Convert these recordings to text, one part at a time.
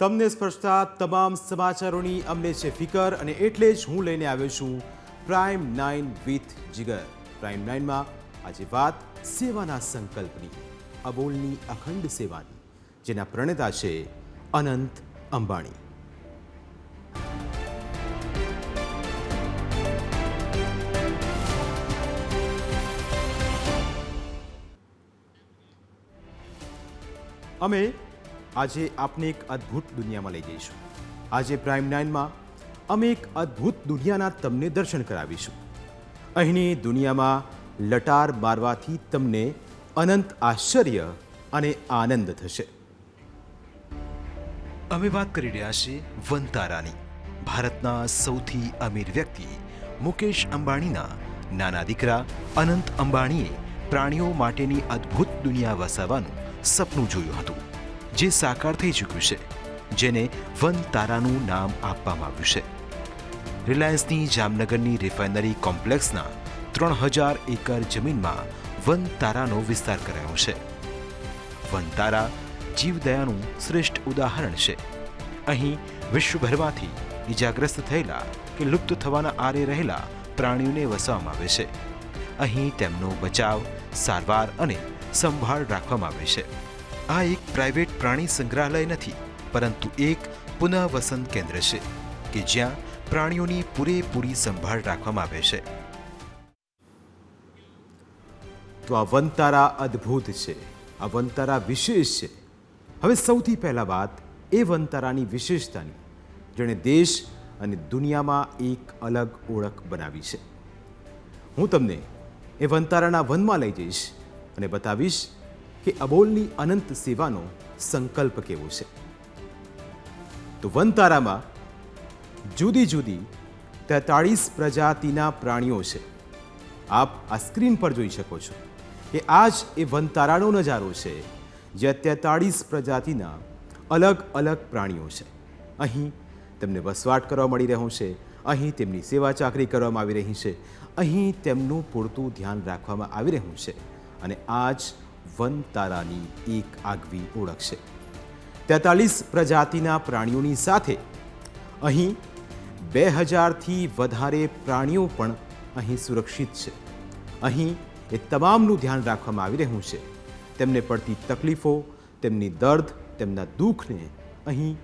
તમને સ્પર્શતા તમામ સમાચારોની અમને છે ફિકર અને એટલે જ હું લઈને આવ્યો છું prime nine with Jigar prime નાઇનમાં આજે વાત સેવાના સંકલ્પની, અબોલની અખંડ સેવાની, જેના પ્રણેતા છે અનંત અંબાણી. અમે આજે આપને એક અદ્ભુત દુનિયામાં લઈ જઈશું. આજે પ્રાઇમ નાઇનમાં અમે એક અદ્ભુત દુનિયાના તમને દર્શન કરાવીશું. અહીંની દુનિયામાં લટાર મારવાથી તમને અનંત આશ્ચર્ય અને આનંદ થશે. અમે વાત કરી રહ્યા છીએ વનતારાની ભારતના સૌથી અમીર વ્યક્તિ મુકેશ અંબાણીના નાના દીકરા અનંત અંબાણીએ પ્રાણીઓ માટેની અદ્ભુત દુનિયા વસાવવાનું સપનું જોયું હતું. જે સાકાર થઈ ચૂક્યું છે, જેને વન તારાનું નામ આપવામાં આવ્યું છે. રિલાયન્સની જામનગરની રિફાઇનરી કોમ્પ્લેક્સના ત્રણ હજાર એકર જમીનમાં વન તારાનો વિસ્તાર કરાયો છે. વન તારા જીવદયાનું શ્રેષ્ઠ ઉદાહરણ છે. અહીં વિશ્વભરમાંથી ઇજાગ્રસ્ત થયેલા કે લુપ્ત થવાના આરે રહેલા પ્રાણીઓને વસવામાં આવે છે. અહીં તેમનો બચાવ, સારવાર અને સંભાળ રાખવામાં આવે છે. આ એક પ્રાઇવેટ પ્રાણી સંગ્રહાલય નથી, પરંતુ એક પુનઃવસન કેન્દ્ર છે, કે જ્યાં પ્રાણીઓની પૂરેપૂરી સંભાળ રાખવામાં આવે છે. તો આ વનતારા અદ્ભુત છે, આ વનતારા વિશેષ છે. હવે સૌથી પહેલાં વાત એ વનતારાની વિશેષતાની, જેણે દેશ અને દુનિયામાં એક અલગ ઓળખ બનાવી છે. હું તમને એ વનતારાના વનમાં લઈ જઈશ અને બતાવીશ કે અબોલની અનંત સેવાનો સંકલ્પ કેવો છે? તો વનતારામાં જુદી જુદી તેતાળીસ પ્રજાતિના પ્રાણીઓ છે. આપ આ સ્ક્રીન પર જોઈ શકો છો કે આ જ એ વનતારાનો નજારો છે, જે તેતાળીસ પ્રજાતિના અલગ અલગ પ્રાણીઓ છે. અહીં તેમને વસવાટ કરવા મળી રહ્યો છે, અહીં તેમની સેવા ચાકરી કરવામાં આવી રહી છે, અહીં તેમનું પૂરતું ધ્યાન રાખવામાં આવી રહ્યું છે અને આ જ વનતારાની એક આગવી ઓળખ છે. તેતાલીસ પ્રજાતિના પ્રાણીઓની સાથે અહીં બે હજારથી વધારે પ્રાણીઓ પણ અહીં સુરક્ષિત છે. અહીં એ તમામનું ધ્યાન રાખવામાં આવી રહ્યું છે. તેમને પડતી તકલીફો, તેમની દર્દ, તેમના દુઃખને અહીં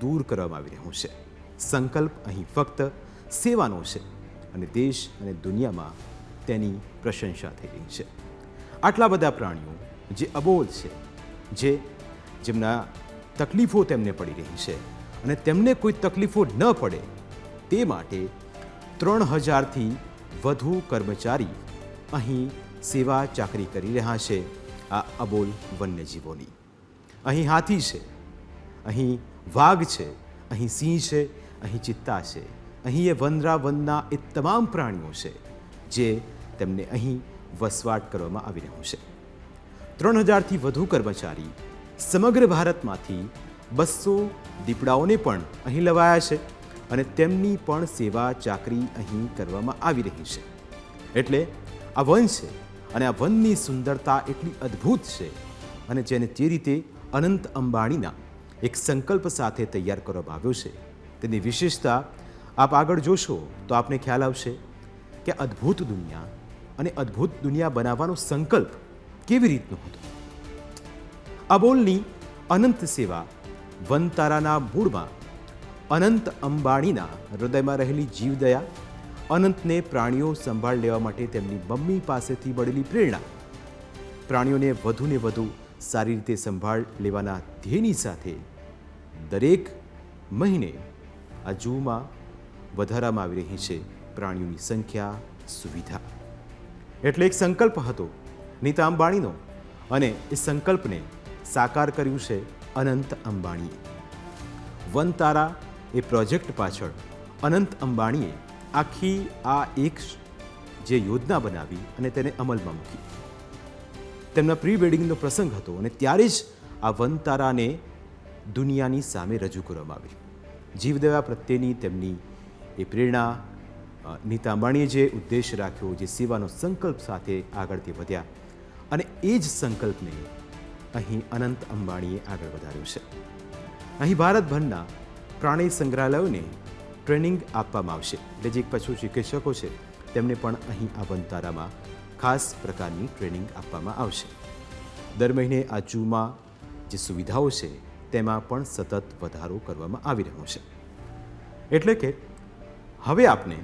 દૂર કરવામાં આવી રહ્યું છે. સંકલ્પ અહીં ફક્ત સેવાનો છે અને દેશ અને દુનિયામાં તેની પ્રશંસા થઈ રહી છે. આટલા બધા પ્રાણીઓ જે અબોલ છે, જે જેમના તકલીફો તેમને પડી રહી છે અને તેમને કોઈ તકલીફો ન પડે, તે માટે ત્રણ હજારથી વધુ કર્મચારી અહીં સેવા ચાકરી કરી રહ્યા છે આ અબોલ વન્યજીવોની. અહીં હાથી છે, અહીં વાઘ છે, અહીં સિંહ છે, અહીં ચિત્તા છે. અહીં એ વનરા વનના એ તમામ પ્રાણીઓ છે, જે તેમને અહીં વસવાટ કરવામાં આવી રહ્યું છે. ત્રણ હજારથી વધુ કર્મચારી સમગ્ર ભારતમાંથી બસો દીપડાઓને પણ અહીં લવાયા છે અને તેમની પણ સેવા ચાકરી અહીં કરવામાં આવી રહી છે. એટલે આ વન છે અને આ વનની સુંદરતા એટલી અદ્ભુત છે અને જેને જે રીતે અનંત અંબાણીના એક સંકલ્પ સાથે તૈયાર કરવામાં આવ્યો છે, તેની વિશેષતા આપ આગળ જોશો તો આપને ખ્યાલ આવશે કે અદ્ભુત દુનિયા અને અદ્ભુત દુનિયા બનાવવાનો સંકલ્પ કેવી રીતનો હતો? અબોલની અનંત સેવા વનતારાના મૂળમાં અનંત અંબાણીના હૃદયમાં રહેલી જીવદયા અનંતને પ્રાણીઓ સંભાળ લેવા માટે તેમની મમ્મી પાસેથી મળેલી પ્રેરણા પ્રાણીઓને વધુને વધુ સારી રીતે સંભાળ લેવાના ધ્યેયની સાથે દરેક મહિને આ જૂમાં વધારામાં આવી રહી છે પ્રાણીઓની સંખ્યા, સુવિધા. એટલે એક સંકલ્પ હતો, નીતા અંબાણીનો. અને એ સંકલ્પને સાકાર કર્યું છે અનંત અંબાણીએ વન તારા એ પ્રોજેક્ટ પાછળ અનંત અંબાણીએ આખી આ એક જે યોજના બનાવી અને તેને અમલમાં મૂકી. તેમના પ્રી વેડિંગનો પ્રસંગ હતો અને ત્યારે જ આ વન તારાને દુનિયાની સામે રજૂ કરવામાં આવી. જીવદયા પ્રત્યેની તેમની એ પ્રેરણા નીતા અંબાણીએ જે ઉદ્દેશ રાખ્યો, જે સેવાનો સંકલ્પ સાથે આગળથી વધ્યા. અને એ જ સંકલ્પને અહીં અનંત અંબાણીએ આગળ વધાર્યો છે. અહીં ભારતભરના પ્રાણી સંગ્રહાલયોને ટ્રેનિંગ આપવામાં આવશે. એટલે જે પશુ ચિકિત્સકો છે, તેમને પણ અહીં આ વનતારામાં ખાસ પ્રકારની ટ્રેનિંગ આપવામાં આવશે. દર મહિને આ જૂમાં જે સુવિધાઓ છે, તેમાં પણ સતત વધારો કરવામાં આવી રહ્યો છે. એટલે કે, હવે આપને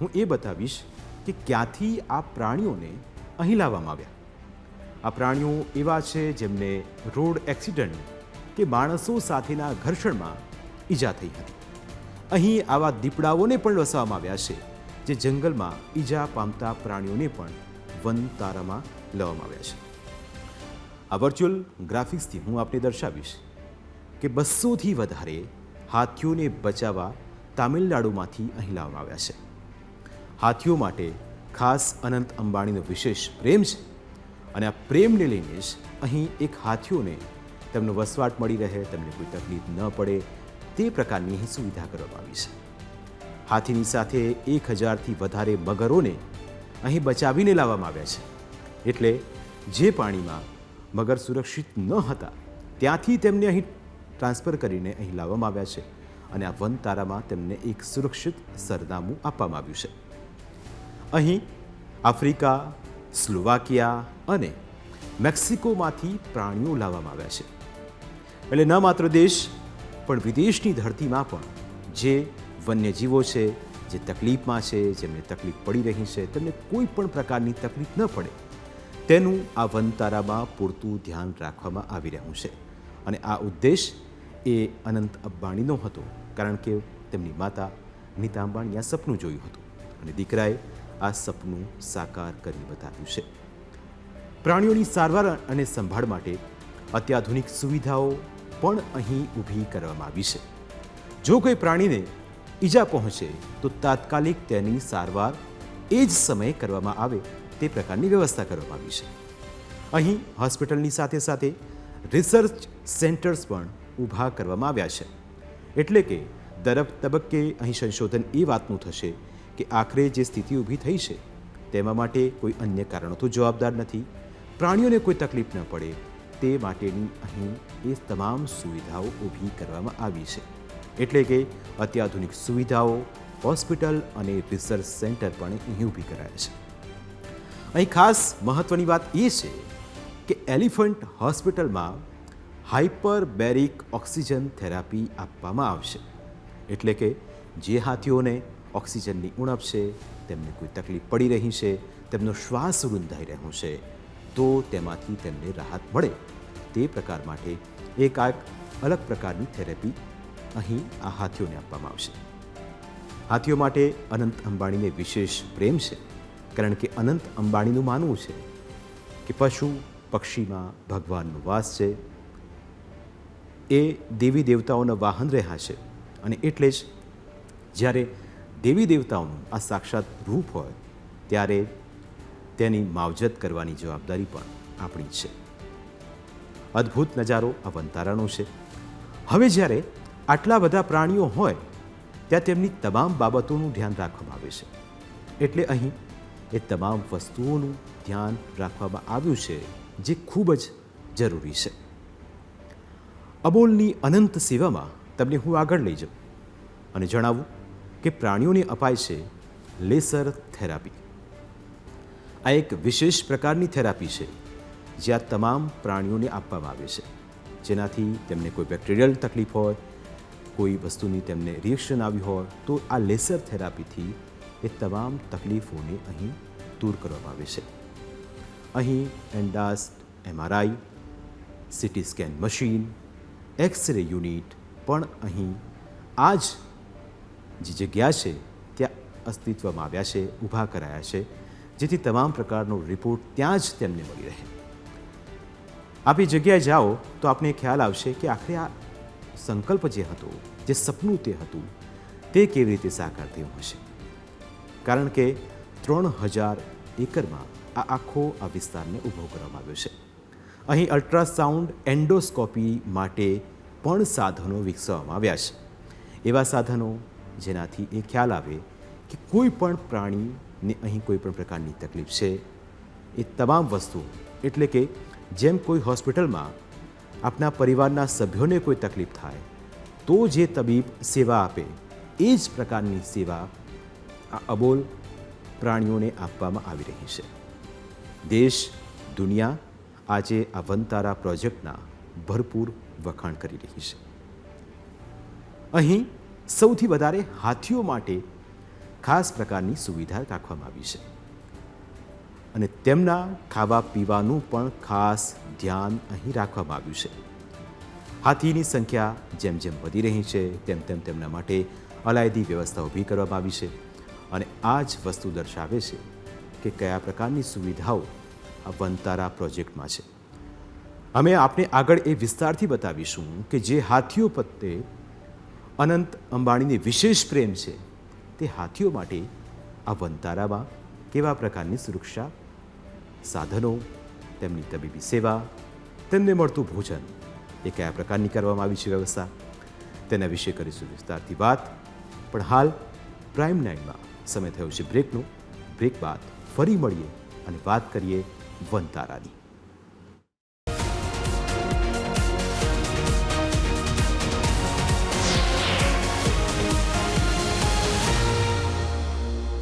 હું એ બતાવીશ કે ક્યાંથી આ પ્રાણીઓને અહીં લાવવામાં આવ્યા. આ પ્રાણીઓ એવા છે જેમને રોડ એક્સિડન્ટ કે માણસો સાથેના ઘર્ષણમાં ઈજા થઈ હતી. અહીં આવા દીપડાઓને પણ વસાવવામાં આવ્યા છે, જે જંગલમાં ઈજા પામતા પ્રાણીઓને પણ વન તારામાં લેવામાં આવ્યા છે. આ વર્ચ્યુઅલ ગ્રાફિક્સથી હું આપને દર્શાવીશ કે બસોથી વધારે હાથીઓને બચાવવા તામિલનાડુમાંથી અહીં લાવવામાં આવ્યા છે. હાથીઓ માટે ખાસ અનંત અંબાણીનો વિશેષ પ્રેમ છે. અને આ પ્રેમને લઈને જ અહીં એક હાથીઓને તેમનો વસવાટ મળી રહે, તેમને કોઈ તકલીફ ન પડે, તે પ્રકારની અહીં સુવિધા કરવામાં આવી છે. હાથીની સાથે એક હજારથી વધારે મગરોને અહીં બચાવીને લાવવામાં આવ્યા છે. એટલે જે પાણીમાં મગર સુરક્ષિત ન હતા, ત્યાંથી તેમને અહીં ટ્રાન્સફર કરીને અહીં લાવવામાં આવ્યા છે. અને આ વન તારામાં તેમને એક સુરક્ષિત સરનામું આપવામાં આવ્યું છે. અહીં આફ્રિકા, સ્લોવાકિયા અને મેક્સિકોમાંથી પ્રાણીઓ લાવવામાં આવ્યા છે. એટલે ન માત્ર દેશ, પણ વિદેશની ધરતીમાં પણ જે વન્યજીવો છે, જે તકલીફમાં છે, જેમને તકલીફ પડી રહી છે, તેમને કોઈ પણ પ્રકારની તકલીફ ન પડે, તેનું આ વનતારામાં પૂરતું ધ્યાન રાખવામાં આવી રહ્યું છે. અને આ ઉદ્દેશ એ અનંત અંબાણીનો હતો, કારણ કે તેમની માતા નીતા અંબાણીએ સપનું જોયું હતું. અને દીકરાએ આ સપનું સાકાર કરી બતાવ્યું છે. પ્રાણીઓની સારવાર અને સંભાળ માટે અત્યાધુનિક સુવિધાઓ પણ અહીં ઊભી કરવામાં આવી છે. જો કોઈ પ્રાણીને ઈજા પહોંચે, તો તાત્કાલિક તેની સારવાર એ જ સમયે કરવામાં આવે તે પ્રકારની વ્યવસ્થા કરવામાં આવી છે. અહીં હોસ્પિટલની સાથે સાથે રિસર્ચ સેન્ટર્સ પણ ઊભા કરવામાં આવ્યા છે. એટલે કે દર તબક્કે અહીં સંશોધન એ વાતનું થશે કે આખરે જે સ્થિતિ ઊભી થઈ છે, તેમાં માટે કોઈ અન્ય કારણો તો જવાબદાર નથી. પ્રાણીઓને કોઈ તકલીફ ન પડે. તે માટેની અહીં એ તમામ સુવિધાઓ ઊભી કરવામાં આવી છે. એટલે કે અત્યાધુનિક સુવિધાઓ, હોસ્પિટલ અને રિસર્ચ સેન્ટર પણ અહીં ઊભી કરાયા છે. અહીં ખાસ મહત્વની વાત એ છે કે એલિફન્ટ હોસ્પિટલમાં હાઇપરબેરિક ઓક્સિજન થેરાપી આપવામાં આવશે. એટલે કે જે હાથીઓને ઓક્સિજનની ઉણપ છે, તેમને કોઈ તકલીફ પડી રહી છે, તેમનો શ્વાસ રૂંધાઈ રહ્યો છે, તો તેમાંથી તેમને રાહત મળે. તે પ્રકાર માટે એક આ અલગ પ્રકારની થેરેપી અહીં આ હાથીઓને આપવામાં આવશે. હાથીઓ માટે અનંત અંબાણીને વિશેષ પ્રેમ છે, કારણ કે અનંત અંબાણીનું માનવું છે કે પશુ પક્ષીમાં ભગવાનનો વાસ છે, એ દેવી દેવતાઓના વાહન રહ્યા છે, અને એટલે જ જ્યારે દેવી દેવતાઓનું આ સાક્ષાત રૂપ હોય, ત્યારે તેની માવજત કરવાની જવાબદારી પણ આપણી છે. અદ્ભુત નજારો આ વનતારાનો છે. હવે જ્યારે આટલા બધા પ્રાણીઓ હોય, ત્યાં તેમની તમામ બાબતોનું ધ્યાન રાખવામાં આવે છે. એટલે અહીં એ તમામ વસ્તુઓનું ધ્યાન રાખવામાં આવ્યું છે, જે ખૂબ જ જરૂરી છે. અબોલની અનંત સેવામાં તમને હું આગળ લઈ જાઉં અને જણાવું કે પ્રાણીઓને અપાય છે લેસર થેરાપી. આ એક વિશેષ પ્રકારની થેરાપી છે, જે આ તમામ પ્રાણીઓને આપવામાં આવે છે. જેનાથી તેમને કોઈ બેક્ટેરિયલ તકલીફ હોય, કોઈ વસ્તુની તેમને રિએક્શન આવી હોય, તો આ લેસર થેરાપીથી એ તમામ તકલીફોને અહીં દૂર કરવામાં આવે છે. અહીં એન્ડાસ્ટ MRI, CT scan machine, X ray unit પણ અહીં આ જ જે જગ્યા છે, ત્યાં અસ્તિત્વમાં આવ્યા છે, ઊભા કરાયા છે, જેથી તમામ પ્રકારનો રિપોર્ટ ત્યાં જ તેમને મળી રહે. આપ જગ્યાએ જાઓ તો આપને ખ્યાલ આવશે કે આખરે આ સંકલ્પ જે હતો, જે સપનું તે હતું, તે કેવી રીતે સાકાર થયું હશે? કારણ કે ત્રણ હજાર એકરમાં આ આખો આ વિસ્તારને ઊભો કરવામાં આવ્યો છે. અહીં અલ્ટ્રાસાઉન્ડ એન્ડોસ્કોપી માટે પણ સાધનો વિકસાવવામાં આવ્યા છે. એવા સાધનો જેનાથી એ ખ્યાલ આવે કે કોઈ પણ પ્રાણીને અહીં કોઈ પણ પ્રકારની તકલીફ છે. એ તમામ વસ્તુ, એટલે કે જેમ કોઈ હોસ્પિટલમાં આપના પરિવારના સભ્યોને કોઈ તકલીફ થાય, તો જે તબીબ સેવા આપે, એ જ પ્રકારની સેવા આ અબોલ પ્રાણીઓને આપવામાં આવી રહી છે. દેશ, દુનિયા આજે આ વનતારા પ્રોજેક્ટના ભરપૂર વખાણ કરી રહી છે. અહીં સૌથી વધારે હાથીઓ માટે ખાસ પ્રકારની સુવિધા રાખવામાં આવી છે. અને તેમના ખાવા પીવાનું પણ ખાસ ધ્યાન અહીં રાખવામાં આવ્યું છે. હાથીની સંખ્યા જેમ જેમ વધી રહી છે, તેમ તેમ તેમના માટે અલાયદી વ્યવસ્થા ઊભી કરવામાં આવી છે. અને આ જ વસ્તુ દર્શાવે છે કે કયા પ્રકારની સુવિધાઓ આ વનતારા પ્રોજેક્ટમાં છે. અમે આપને આગળ એ વિસ્તારથી બતાવીશું કે જે હાથીઓ પ્રત્યે અનંત અંબાણીને વિશેષ પ્રેમ છે. તે હાથીઓ માટે આ વનતારામાં કેવા પ્રકારની સુરક્ષા? સાધનો, તેમની તબીબી સેવા, તેમને મળતું ભોજન, એ કયા પ્રકારની કરવામાં આવી છે વ્યવસ્થા? તેના વિશે કરીશું વિસ્તારથી વાત. પણ હાલ પ્રાઇમ નાઇનમાં સમય થયો છે બ્રેકનો. બ્રેક બાદ ફરી મળીએ અને વાત કરીએ વનતારાની.